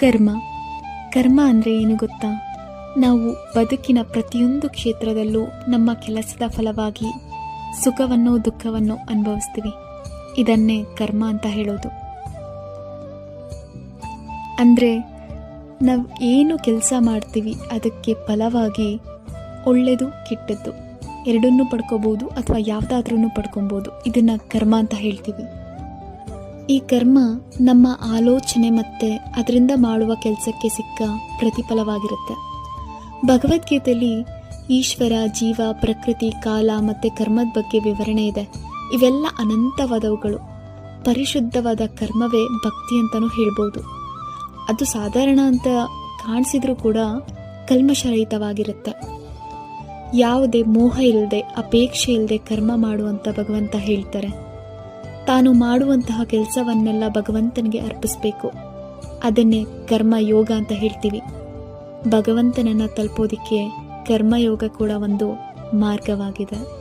ಕರ್ಮ. ಕರ್ಮ ಅಂದರೆ ಏನು ಗೊತ್ತಾ? ನಾವು ಬದುಕಿನ ಪ್ರತಿಯೊಂದು ಕ್ಷೇತ್ರದಲ್ಲೂ ನಮ್ಮ ಕೆಲಸದ ಫಲವಾಗಿ ಸುಖವನ್ನು ದುಃಖವನ್ನು ಅನುಭವಿಸ್ತೀವಿ. ಇದನ್ನೇ ಕರ್ಮ ಅಂತ ಹೇಳೋದು. ಅಂದರೆ ನಾವು ಏನು ಕೆಲಸ ಮಾಡ್ತೀವಿ ಅದಕ್ಕೆ ಫಲವಾಗಿ ಒಳ್ಳೆಯದು ಕೆಟ್ಟದ್ದು. ಎರಡನ್ನೂ ಪಡ್ಕೋಬೋದು ಅಥವಾ ಯಾವುದಾದ್ರೂ ಪಡ್ಕೊಬೋದು. ಇದನ್ನು ಕರ್ಮ ಅಂತ ಹೇಳ್ತೀವಿ. ಈ ಕರ್ಮ ನಮ್ಮ ಆಲೋಚನೆ ಮತ್ತು ಅದರಿಂದ ಮಾಡುವ ಕೆಲಸಕ್ಕೆ ಸಿಕ್ಕ ಪ್ರತಿಫಲವಾಗಿರುತ್ತೆ. ಭಗವದ್ಗೀತೆಯಲ್ಲಿ ಈಶ್ವರ, ಜೀವ, ಪ್ರಕೃತಿ, ಕಾಲ ಮತ್ತು ಕರ್ಮದ ಬಗ್ಗೆ ವಿವರಣೆ ಇದೆ. ಇವೆಲ್ಲ ಅನಂತವಾದವುಗಳು. ಪರಿಶುದ್ಧವಾದ ಕರ್ಮವೇ ಭಕ್ತಿ ಅಂತಲೂ ಹೇಳ್ಬೋದು. ಅದು ಸಾಧಾರಣ ಅಂತ ಕಾಣಿಸಿದ್ರೂ ಕೂಡ ಕಲ್ಮಶರಹಿತವಾಗಿರುತ್ತೆ. ಯಾವುದೇ ಮೋಹ ಇಲ್ಲದೆ ಅಪೇಕ್ಷೆ ಇಲ್ಲದೆ ಕರ್ಮ ಮಾಡುವಂತ ಭಗವಂತ ಹೇಳ್ತಾರೆ. ತಾನು ಮಾಡುವಂತಹ ಕೆಲಸವನ್ನೆಲ್ಲ ಭಗವಂತನಿಗೆ ಅರ್ಪಿಸಬೇಕು. ಅದನ್ನೇ ಕರ್ಮ ಯೋಗ ಅಂತ ಹೇಳ್ತೀವಿ. ಭಗವಂತನನ್ನು ತಲುಪೋದಿಕ್ಕೆ ಕರ್ಮಯೋಗ ಕೂಡ ಒಂದು ಮಾರ್ಗವಾಗಿದೆ.